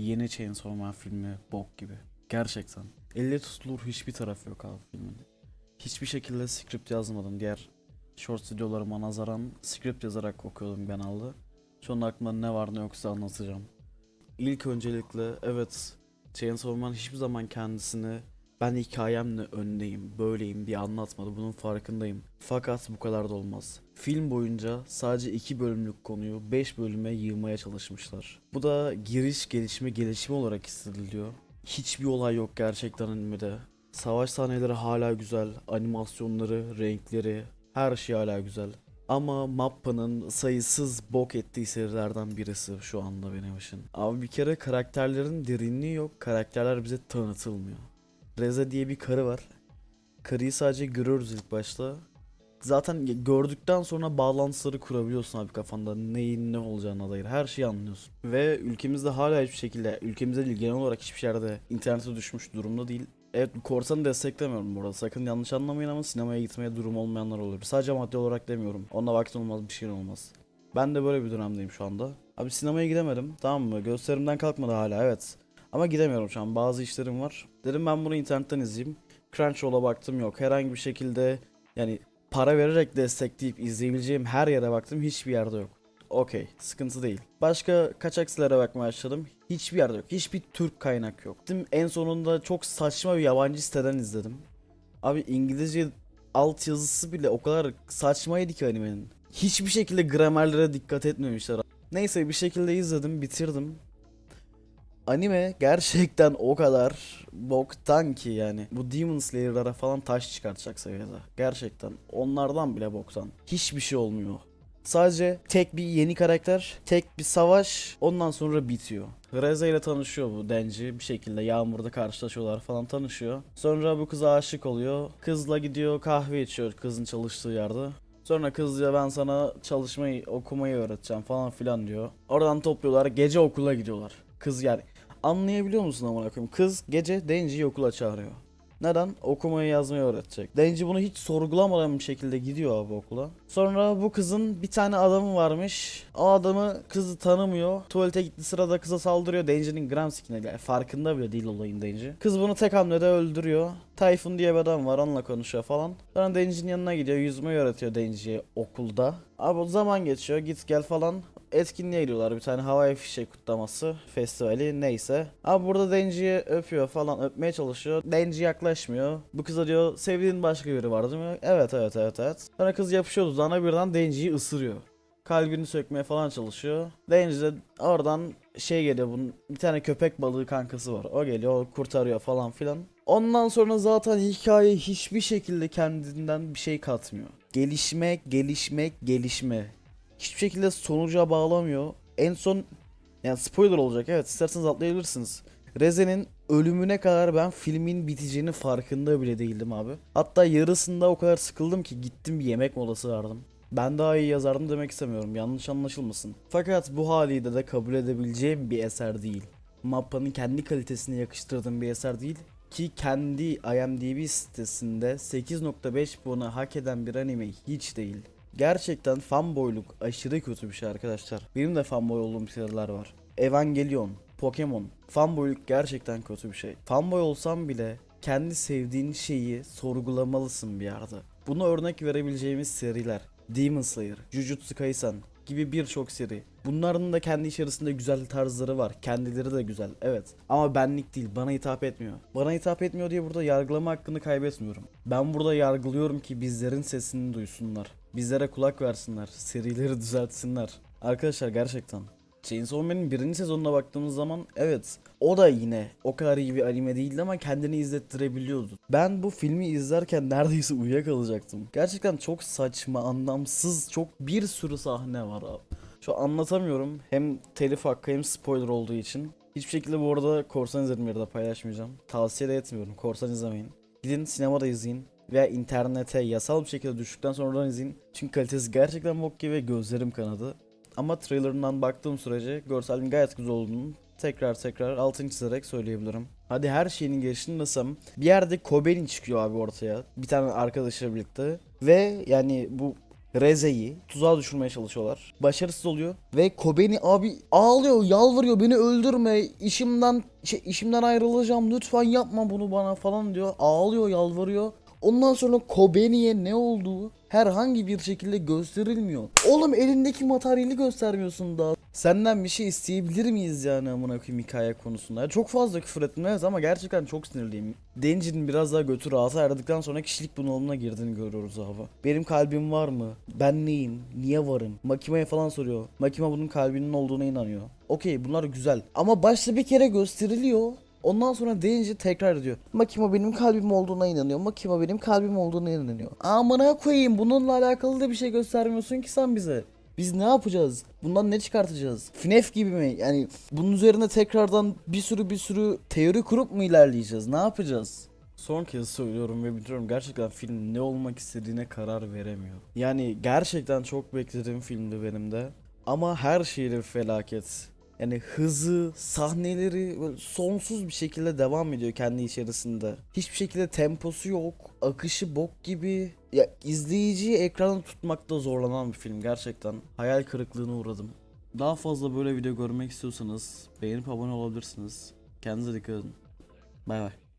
yeni Chainsaw Man filmi bok gibi. Gerçekten. Elle tutulur hiçbir tarafı yok abi filmin. Hiçbir şekilde script yazmadım. Diğer short videolarıma nazaran script yazarak okuyordum genelde. Şu an aklımda ne var ne yoksa anlatacağım. İlk öncelikle evet Chainsaw Man hiçbir zaman kendisini ben hikayemle öndeyim, böyleyim diye anlatmadı. Bunun farkındayım. Fakat bu kadar da olmaz. Film boyunca sadece iki bölümlük konuyu 5 bölüme yığmaya çalışmışlar. Bu da giriş, gelişme, gelişme olarak hissediliyor. Hiçbir olay yok gerçekten animede. Savaş sahneleri hala güzel, animasyonları, renkleri, her şey hala güzel. Ama Mappa'nın sayısız bok ettiği serilerden birisi şu anda benim için. Abi bir kere karakterlerin derinliği yok, karakterler bize tanıtılmıyor. Reza diye bir karı var. Karıyı sadece görüyoruz ilk başta. Zaten gördükten sonra bağlantıları kurabiliyorsun abi kafanda. Neyin ne olacağına dair her şeyi anlıyorsun. Ve ülkemizde hala hiçbir şekilde, ülkemizde değil genel olarak hiçbir yerde internete düşmüş durumda değil. Evet korsanı desteklemiyorum burada. Sakın yanlış anlamayın ama sinemaya gitmeye durum olmayanlar olur. Sadece maddi olarak demiyorum. Onunla vakit olmaz bir şey olmaz. Ben de böyle bir dönemdeyim şu anda. Abi sinemaya gidemedim tamam mı? Gösterimden kalkmadı hala evet. Ama gidemiyorum şu an bazı işlerim var. Dedim ben bunu internetten izleyeyim. Crunchyroll'a baktım yok. Herhangi bir şekilde yani para vererek destekleyip izleyebileceğim her yere baktım hiçbir yerde yok. Okey sıkıntı değil. Başka kaçak sitelere bakmaya başladım. Hiçbir yerde yok. Hiçbir Türk kaynak yok. Gittim en sonunda çok saçma bir yabancı siteden izledim. Abi İngilizce alt yazısı bile o kadar saçmaydı ki animenin. Hiçbir şekilde gramerlere dikkat etmemişler. Neyse bir şekilde izledim bitirdim. Anime gerçekten o kadar boktan ki yani. Bu Demon Slayer'lara falan taş çıkartacak seviyede. Gerçekten onlardan bile boktan. Hiçbir şey olmuyor. Sadece tek bir yeni karakter, tek bir savaş ondan sonra bitiyor. Reza ile tanışıyor bu Denji bir şekilde yağmurda karşılaşıyorlar falan tanışıyor. Sonra bu kıza aşık oluyor. Kızla gidiyor kahve içiyor kızın çalıştığı yerde. Sonra kız diyor ben sana çalışmayı okumayı öğreteceğim falan filan diyor. Oradan topluyorlar gece okula gidiyorlar. Kız yani anlayabiliyor musun amına koyayım? Kız gece Denji'yi okula çağırıyor. Neden? Okumayı yazmayı öğretecek. Denji bunu hiç sorgulamadan bir şekilde gidiyor abi okula. Sonra bu kızın bir tane adamı varmış. O adamı kızı tanımıyor. Tuvalete gitti sırada kıza saldırıyor. Denji'nin gram sikine yani farkında bile değil olayın Denji. Kız bunu tek hamlede öldürüyor. Tayfun diye bir adam var onunla konuşuyor falan. Sonra Denji'nin yanına gidiyor. Yüzmeyi öğretiyor Denji'ye okulda. Abi zaman geçiyor git gel falan etkinliğe gidiyorlar. Bir tane havai fişek kutlaması festivali neyse. Abi burada Denji'yi öpüyor falan öpmeye çalışıyor. Denji yaklaşmıyor. Bu kıza diyor sevdiğin başka biri var değil mi? Evet evet evet evet. Sonra kız yapışıyor dudağına birden Denji'yi ısırıyor. Kalbini sökmeye falan çalışıyor. Denji de oradan şey geliyor bunun bir tane köpek balığı kankası var. O geliyor o kurtarıyor falan filan. Ondan sonra zaten hikaye hiçbir şekilde kendinden bir şey katmıyor. Gelişme, gelişme, gelişme hiçbir şekilde sonuca bağlamıyor. En son yani spoiler olacak evet isterseniz atlayabilirsiniz. Reze'nin ölümüne kadar ben filmin biteceğini farkında bile değildim abi. Hatta yarısında o kadar sıkıldım ki gittim bir yemek molası verdim. Ben daha iyi yazardım demek istemiyorum yanlış anlaşılmasın. Fakat bu haliyle de kabul edebileceğim bir eser değil. Mappa'nın kendi kalitesine yakıştırdığım bir eser değil ki kendi IMDb sitesinde 8.5 puanı hak eden bir anime hiç değil. Gerçekten fanboyluk aşırı kötü bir şey arkadaşlar. Benim de fanboy olduğum seriler var. Evangelion, Pokemon. Fanboyluk gerçekten kötü bir şey. Fanboy olsam bile kendi sevdiğin şeyi sorgulamalısın bir yerde. Bunu örnek verebileceğimiz seriler. Demon Slayer, Jujutsu Kaisen gibi birçok seri. Bunların da kendi içerisinde güzel tarzları var. Kendileri de güzel. Evet. Ama benlik değil. Bana hitap etmiyor. Bana hitap etmiyor diye burada yargılama hakkını kaybetmiyorum. Ben burada yargılıyorum ki bizlerin sesini duysunlar. Bizlere kulak versinler. Serileri düzeltsinler. Arkadaşlar gerçekten. Chainsaw Man'in birinci sezonuna baktığımız zaman evet o da yine o kadar iyi bir anime değildi ama kendini izlettirebiliyordu. Ben bu filmi izlerken neredeyse uyuyakalacaktım. Gerçekten çok saçma, anlamsız, çok bir sürü sahne var abi. Şu an anlatamıyorum. Hem telif hakkı hem spoiler olduğu için. Hiçbir şekilde bu arada korsan izledim yerde paylaşmayacağım. Tavsiye de etmiyorum. Korsan izlemeyin. Gidin sinemada izleyin. Veya internete yasal bir şekilde düştükten sonra izleyin. Çünkü kalitesi gerçekten bok gibi ve gözlerim kanadı. Ama trailerından baktığım sürece görselin gayet güzel olduğunu tekrar tekrar altını çizerek söyleyebilirim. Hadi her şeyinin gelişini desem bir yerde Cobain çıkıyor abi ortaya. Bir tane arkadaşıyla birlikte. Ve yani bu Reze'yi tuzağa düşürmeye çalışıyorlar. Başarısız oluyor ve Kobeni abi ağlıyor, yalvarıyor beni öldürme. işimden şey, işimden ayrılacağım. Lütfen yapma bunu bana falan diyor. Ağlıyor, yalvarıyor. Ondan sonra Kobeni'ye ne olduğu herhangi bir şekilde gösterilmiyor. Oğlum elindeki materyali göstermiyorsun daha. Senden bir şey isteyebilir miyiz yani amına koyayım hikaye konusunda? Çok fazla küfür evet ama gerçekten çok sinirliyim. Denji'nin biraz daha götü rahata erdik sonra kişilik bunalımına girdiğini görüyoruz abi. Benim kalbim var mı? Ben neyim? Niye varım? Makima'ya falan soruyor. Makima bunun kalbinin olduğuna inanıyor. Okey bunlar güzel. Ama başta bir kere gösteriliyor. Ondan sonra deyince tekrar ediyor. Makima benim kalbim olduğuna inanıyor. Makima benim kalbim olduğuna inanıyor. Amına koyayım bununla alakalı da bir şey göstermiyorsun ki sen bize. Biz ne yapacağız? Bundan ne çıkartacağız? FNAF gibi mi? Yani bunun üzerine tekrardan bir sürü bir sürü teori kurup mu ilerleyeceğiz? Ne yapacağız? Son kez söylüyorum ve bitiriyorum. Gerçekten film ne olmak istediğine karar veremiyor. Yani gerçekten çok beklediğim filmdi benim de. Ama her şeyle felaket. Yani hızı, sahneleri böyle sonsuz bir şekilde devam ediyor kendi içerisinde. Hiçbir şekilde temposu yok, akışı bok gibi. Ya izleyiciyi ekranda tutmakta zorlanan bir film gerçekten. Hayal kırıklığına uğradım. Daha fazla böyle video görmek istiyorsanız beğenip abone olabilirsiniz. Kendinize dikkat edin. Bay bay.